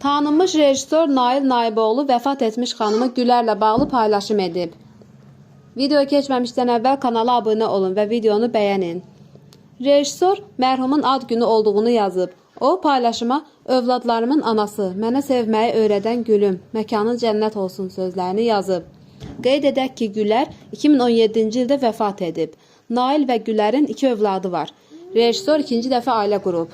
Tanınmış rejissor Nail Naiboğlu vəfat etmiş xanımı Gülərlə bağlı paylaşım edib. Video keçməmişdən əvvəl kanala abunə olun və videonu bəyənin. Rejissor mərhumun ad günü olduğunu yazıb. O paylaşıma övladlarımın anası, mənə sevməyi öyrədən gülüm, məkanın cənnət olsun sözlərini yazıb. Qeyd edək ki, Gülər 2017-ci ildə vəfat edib. Nail və Gülərin iki övladı var. Rejissor ikinci dəfə ailə qurub.